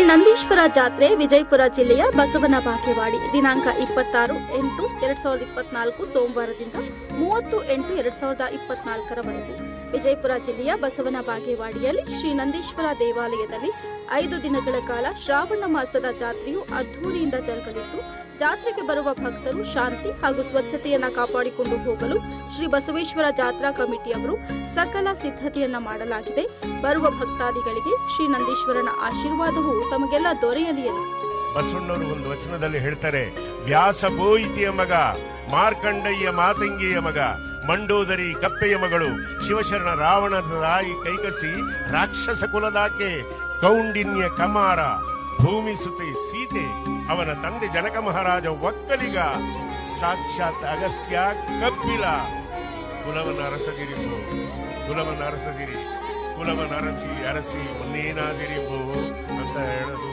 ನಂದೀಶ್ವರ ಜಾತ್ರೆ, ವಿಜಯಪುರ ಜಿಲ್ಲೆಯ ಬಸವನ ಬಾಗೇವಾಡಿ, ದಿನಾಂಕ ಇಪ್ಪತ್ತಾರು ಎಂಟು ಎರಡ್ ಸಾವಿರದ ಇಪ್ಪತ್ನಾಲ್ಕು ಸೋಮವಾರದಿಂದ ಮೂವತ್ತು ಎಂಟು ಎರಡ್ ಸಾವಿರದ ಇಪ್ಪತ್ನಾಲ್ಕರವರೆಗೂ ವಿಜಯಪುರ ಜಿಲ್ಲೆಯ ಬಸವನ ಬಾಗೇವಾಡಿಯಲ್ಲಿ ಶ್ರೀ ನಂದೀಶ್ವರ ದೇವಾಲಯದಲ್ಲಿ ಐದು ದಿನಗಳ ಕಾಲ ಶ್ರಾವಣ ಮಾಸದ ಜಾತ್ರೆಯು ಅದ್ಧೂರಿಯಿಂದ ಜರುಗಲಿದ್ದು ಜಾತ್ರೆಗೆ ಬರುವ ಭಕ್ತರು ಶಾಂತಿ ಹಾಗೂ ಸ್ವಚ್ಛತೆಯನ್ನ ಕಾಪಾಡಿಕೊಂಡು ಹೋಗಲು ಶ್ರೀ ಬಸವೇಶ್ವರ ಜಾತ್ರಾ ಕಮಿಟಿಯವರು ಸಕಲ ಸಿದ್ಧತೆಯನ್ನ ಮಾಡಲಾಗಿದೆ. ಬರುವ ಭಕ್ತಾದಿಗಳಿಗೆ ಶ್ರೀ ನಂದೀಶ್ವರನ ಆಶೀರ್ವಾದವು ತಮಗೆಲ್ಲ ದೊರೆಯಲಿ ಎಂದು. ಬಸವಣ್ಣವರು ಒಂದು ವಚನದಲ್ಲಿ ಹೇಳ್ತಾರೆ, ವ್ಯಾಸ ಬೋಯಿತಿಯ ಮಗ, ಮಾರ್ಕಂಡಯ್ಯ ಮಾತಂಗಿಯ ಮಗ, ಮಂಡೋದರಿ ಕಪ್ಪೆಯ ಮಗಳು, ಶಿವಶರಣ ರಾವಣದ ರಾಯಿ ಕೈಕಸಿ ರಾಕ್ಷಸ ಕುಲದಾಕೆ ಕೌಂಡಿನ್ಯ ಕಮಾರ ಭೂಮಿ ಸುತೆ ಸೀತೆ, ಅವನ ತಂದೆ ಜನಕ ಮಹಾರಾಜ ಒಕ್ಕಲಿಗ, ಸಾಕ್ಷಾತ್ ಅಗಸ್ತ್ಯ ಕಬ್ಬಿಲ. ಕುಲವನ ಅರಸದಿರಿಬೋ ಕುಲವನ ಅರಸದಿರಿ ಕುಲವನ ಅರಸಿ ಅರಸಿ, ಒಂದೇನಾದಿರಿ ಅಂತ ಹೇಳೋದು.